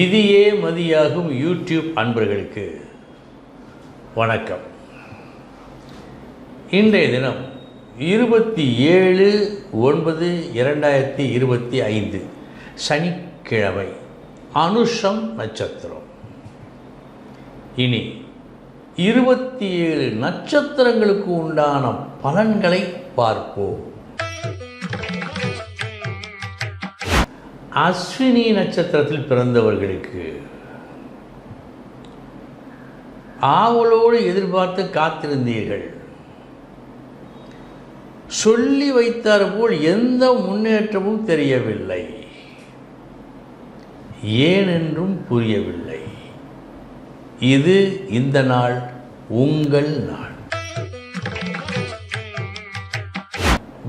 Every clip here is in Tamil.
விதியே மதியாகும் யூடியூப் அன்பர்களுக்கு. வணக்கம். இன்றைய தினம் இருபத்தி ஏழு ஒன்பது இரண்டாயிரத்தி இருபத்தி ஐந்து. சனிக்கிழமை அனுஷம் நட்சத்திரம். இனி இருபத்தி ஏழு நட்சத்திரங்களுக்கு உண்டான பலன்களை பார்ப்போம். அஸ்வினி நட்சத்திரத்தில் பிறந்தவர்களுக்கு ஆவலோடு எதிர்பார்த்து காத்திருந்தீர்கள். சொல்லி வைத்தார் போல் எந்த முன்னேற்றமும் தெரியவில்லை. ஏனென்றும் புரியவில்லை. இது இந்த நாள் உங்கள் நாள்.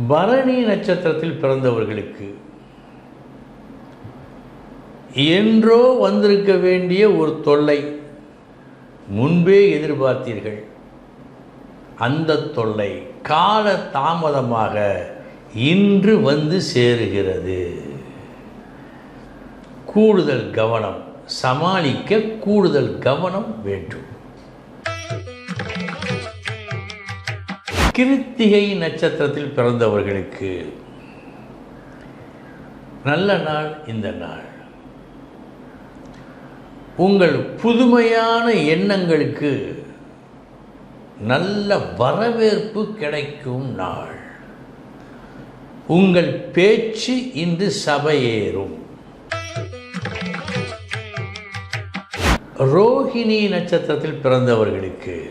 பரணி நட்சத்திரத்தில் பிறந்தவர்களுக்கு என்றோ வந்திருக்க வேண்டிய ஒரு தொல்லை முன்பே எதிர்பார்த்தீர்கள். அந்த தொல்லை கால தாமதமாக இன்று வந்து சேருகிறது. கூடுதல் கவனம் சமாளிக்க கூடுதல் கவனம் வேண்டும். கிருத்திகை நட்சத்திரத்தில் பிறந்தவர்களுக்கு நல்ல நாள் இந்த நாள். உங்கள் புதுமையான எண்ணங்களுக்கு நல்ல வரவேற்பு கிடைக்கும் நாள். உங்கள் பேச்சு இன்று சபையேறும். ரோஹிணி நட்சத்திரத்தில் பிறந்தவர்களுக்கு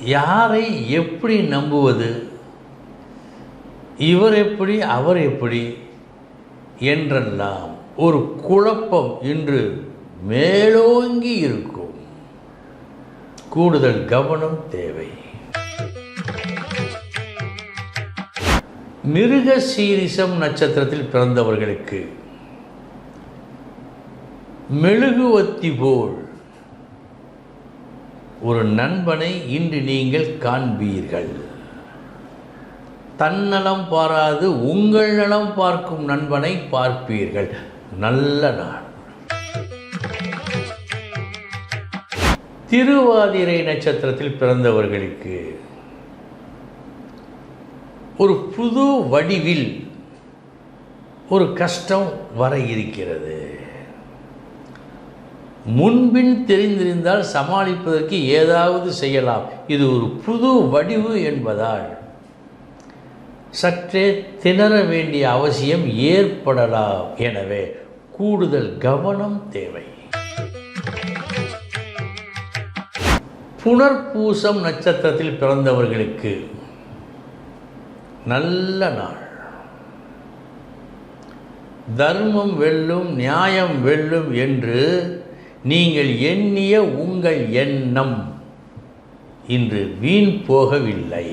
யாரை எப்படி நம்புவது? இவர் எப்படி அவர் எப்படி என்றெல்லாம் ஒரு குழப்பம் இன்று மேலோங்கி இருக்கும். கூடுதல் கவனம் தேவை. மிருக சீரிசம் நட்சத்திரத்தில் பிறந்தவர்களுக்கு மெழுகுவத்தி போல் ஒரு நண்பனை இன்று நீங்கள் காண்பீர்கள். தன்னலம் பாராது உங்கள் நலம் பார்க்கும் நண்பனை பார்ப்பீர்கள். நல்ல நாள். திருவாதிரை நட்சத்திரத்தில் பிறந்தவர்களுக்கு ஒரு புது வடிவில் ஒரு கஷ்டம் வர இருக்கிறது. முன்பின் தெரிந்திருந்தால் சமாளிப்பதற்கு ஏதாவது செய்யலாம். இது ஒரு புது வடிவு என்பதால் சற்றே திணற வேண்டிய அவசியம் ஏற்படலாம். எனவே கூடுதல் கவனம் தேவை. புனர்பூசம் நட்சத்திரத்தில் பிறந்தவர்களுக்கு நல்ல நாள். தர்மம் வெல்லும் நியாயம் வெல்லும் என்று நீங்கள் எண்ணிய உங்கள் எண்ணம் இன்று வீண் போகவில்லை.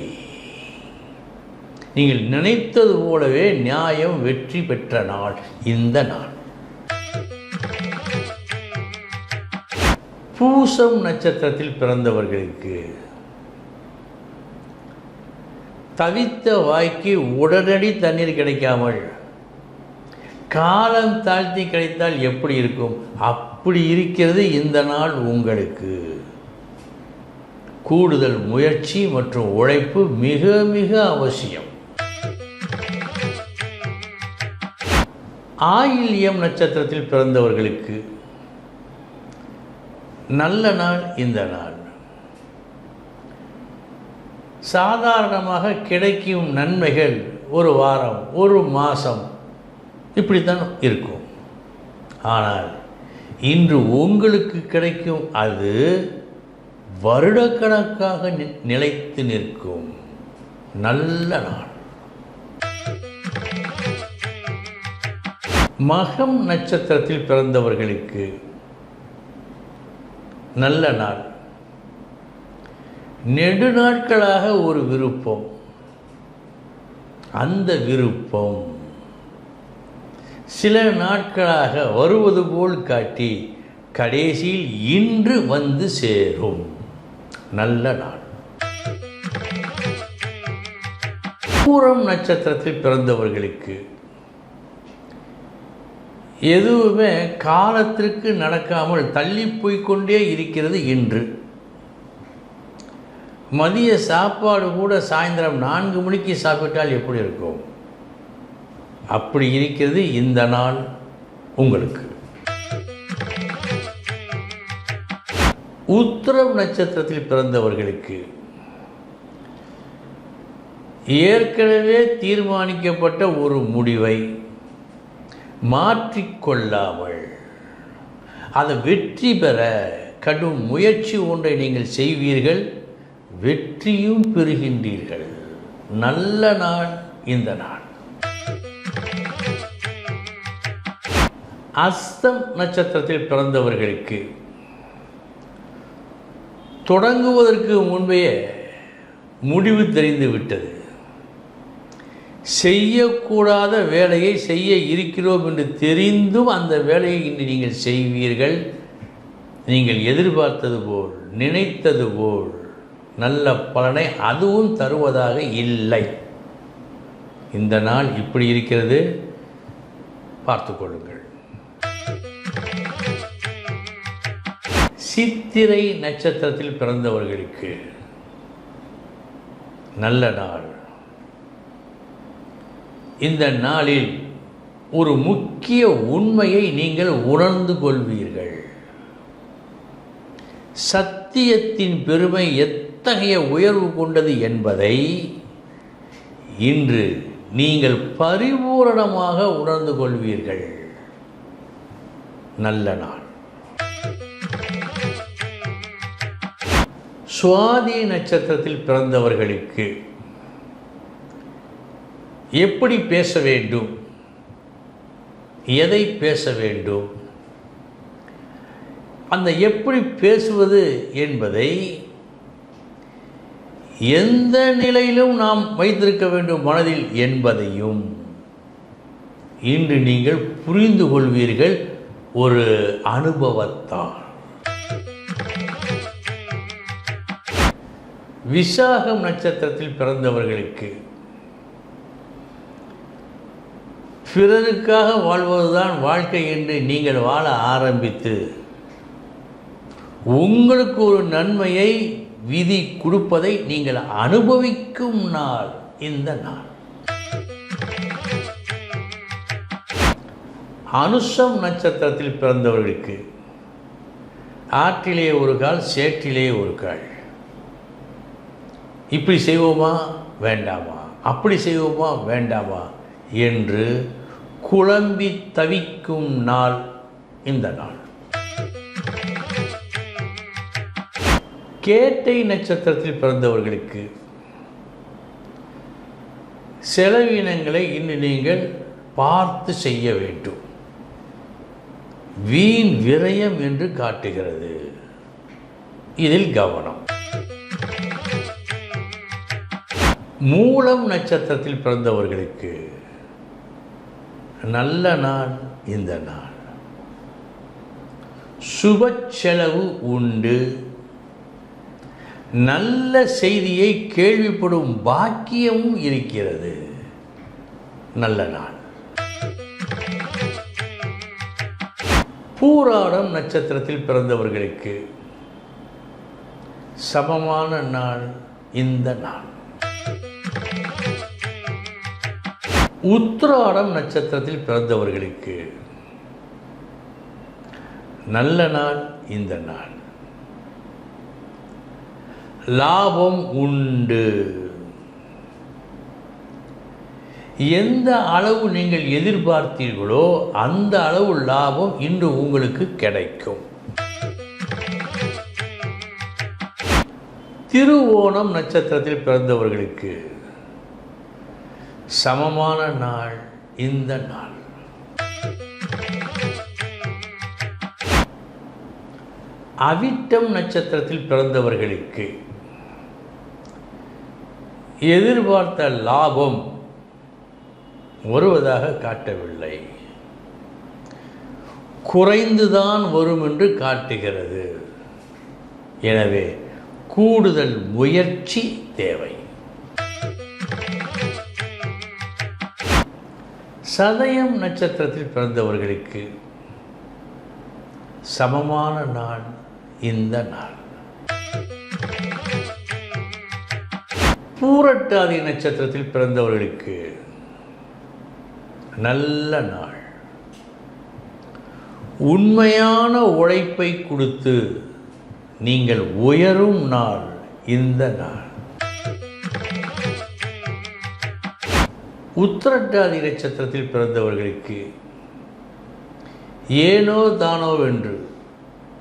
நீங்கள் நினைத்தது போலவே நியாயம் வெற்றி பெற்ற நாள் இந்த நாள். பூசம் நட்சத்திரத்தில் பிறந்தவர்களுக்கு தவித்த வாய்க்கு உடனடி தண்ணீர் கிடைக்காமல் காலம் தாழ்த்தி கிடைத்தால் எப்படி இருக்கும்? அப்படி இருக்கிறது இந்த நாள் உங்களுக்கு. கூடுதல் முயற்சி மற்றும் உழைப்பு மிக மிக அவசியம். ஆயில்யம் நட்சத்திரத்தில் பிறந்தவர்களுக்கு நல்ல நாள் இந்த நாள். சாதாரணமாக கிடைக்கும் நன்மைகள் ஒரு வாரம் ஒரு மாதம் இப்படித்தான் இருக்கும். ஆனால் இன்று உங்களுக்கு கிடைக்கும் அது வருடக்கணக்காக நி- நிலைத்து நிற்கும். நல்ல நாள். மகம் நட்சத்திரத்தில் பிறந்தவர்களுக்கு நல்ல நாள். நெடுநாட்களாக ஒரு விருப்பம். அந்த விருப்பம் சில நாட்களாக வருவது போல் காட்டி கடைசியில் இன்று வந்து சேரும். நல்ல நாள். பூரம் நட்சத்திரத்தில் பிறந்தவர்களுக்கு எதுவுமே காலத்திற்கு நடக்காமல் தள்ளி போய்கொண்டே இருக்கிறது இன்று. மதிய சாப்பாடு கூட சாயந்தரம் நான்கு மணிக்கு சாப்பிட்டால் எப்படி இருக்கும்? அப்படி இருக்கிறது இந்த நாள் உங்களுக்கு. உத்திரம் நட்சத்திரத்தில் பிறந்தவர்களுக்கு ஏற்கனவே தீர்மானிக்கப்பட்ட ஒரு முடிவை மாற்றிக்கொள்ளாமல். அதை வெற்றி பெற கடும் முயற்சி ஒன்றை நீங்கள் செய்வீர்கள் வெற்றியும் பெறுகின்றீர்கள். நல்ல நாள் இந்த நாள். அஸ்தம் நட்சத்திரத்தில் பிறந்தவர்களுக்கு தொடங்குவதற்கு முன்பே முடிவு தெரிந்து விட்டது செய்யக்கூடாத வேலையை செய்ய இருக்கிறோம் என்று தெரிந்தும் அந்த வேலையை இன்று நீங்கள் செய்வீர்கள். நீங்கள் எதிர்பார்த்தது போல் நினைத்தது போல் நல்ல பலனை அதுவும் தருவதாக இல்லை. இந்த நாள் இப்படி இருக்கிறது. பார்த்து கொள்ளுங்கள். சித்திரை நட்சத்திரத்தில் பிறந்தவர்களுக்கு நல்ல நாள். இந்த நாளில் ஒரு முக்கிய உண்மையை நீங்கள் உணர்ந்து கொள்வீர்கள். சத்தியத்தின் பெருமை எத்தகைய உயர்வு கொண்டது என்பதை இன்று நீங்கள் பரிபூரணமாக உணர்ந்து கொள்வீர்கள். நல்ல நாள். சுவாதி நட்சத்திரத்தில் பிறந்தவர்களுக்கு எப்படி பேச வேண்டும்? எதை பேச வேண்டும்? அந்த எப்படி பேசுவது என்பதை எந்த நிலையிலும் நாம் வைத்திருக்க வேண்டும் மனதில் என்பதையும் இன்று நீங்கள் புரிந்து கொள்வீர்கள் ஒரு அனுபவத்தால் விசாகம் நட்சத்திரத்தில் பிறந்தவர்களுக்கு பிறருக்காக வாழ்வதுதான் வாழ்க்கை என்று நீங்கள் வாழ ஆரம்பித்து உங்களுக்கு ஒரு நன்மையை விதி கொடுப்பதை நீங்கள் அனுபவிக்கும் நாள் இந்த நாள். அனுஷம் நட்சத்திரத்தில் பிறந்தவர்களுக்கு ஆற்றிலே ஒரு கால் சேற்றிலே ஒரு கால். இப்படி செய்வோமா? வேண்டாமா? அப்படி செய்வோமா? வேண்டாமா? என்று குழம்பி தவிக்கும் நாள் இந்த நாள். கேட்டை நட்சத்திரத்தில் பிறந்தவர்களுக்கு செலவினங்களை இன்று நீங்கள் பார்த்து செய்ய வேண்டும். வீண் விரயம் என்று காட்டுகிறது. இதில் கவனம். மூலம் நட்சத்திரத்தில் பிறந்தவர்களுக்கு நல்ல நாள் இந்த நாள். சுப செலவு உண்டு. நல்ல செய்தியை கேள்விப்படும் பாக்கியமும் இருக்கிறது. நல்ல நாள். பூராடம் நட்சத்திரத்தில் பிறந்தவர்களுக்கு சமமான நாள் இந்த நாள். உத்திராடம் நட்சத்திரத்தில் பிறந்தவர்களுக்கு நல்ல நாள் இந்த நாள். லாபம் உண்டு. எந்த அளவு நீங்கள் எதிர்பார்த்தீர்களோ அந்த அளவு லாபம் இன்று உங்களுக்கு கிடைக்கும். திருவோணம் நட்சத்திரத்தில் பிறந்தவர்களுக்கு சமமான நாள் இந்த நாள். அவிட்டம் நட்சத்திரத்தில் பிறந்தவர்களுக்கு எதிர்பார்த்த லாபம் வருவதாக காட்டவில்லை. குறைந்துதான் வரும் என்று காட்டுகிறது. எனவே கூடுதல் முயற்சி தேவை. சதயம் நட்சத்திரத்தில் பிறந்தவர்களுக்கு சமமான நாள் இந்த நாள். பூரட்டாதி நட்சத்திரத்தில் பிறந்தவர்களுக்கு நல்ல நாள். உண்மையான உழைப்பை கொடுத்து நீங்கள் உயரும் நாள் இந்த நாள். உத்திரட்டாதி நட்சத்திரத்தில் பிறந்தவர்களுக்கு ஏனோ தானோ என்று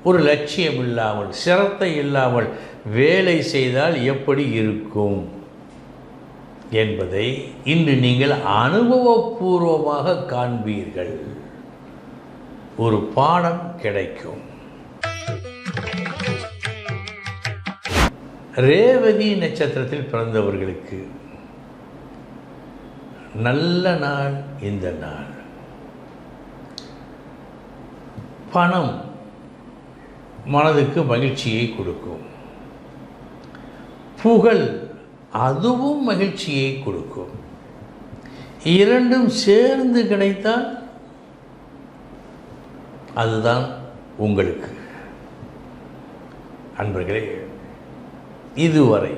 ஒரு லட்சியம் இல்லாமல் சிரத்தை இல்லாமல் வேலை செய்தால் எப்படி இருக்கும் என்பதை இன்று நீங்கள் அனுபவபூர்வமாக காண்பீர்கள். ஒரு பாடம் கிடைக்கும். ரேவதி நட்சத்திரத்தில் பிறந்தவர்களுக்கு நல்ல நாள் இந்த நாள். பணம் மனதுக்கு மகிழ்ச்சியை கொடுக்கும். புகழ் அதுவும் மகிழ்ச்சியை கொடுக்கும். இரண்டும் சேர்ந்து கிடைத்தால் அதுதான் உங்களுக்கு. அன்பர்களே இதுவரை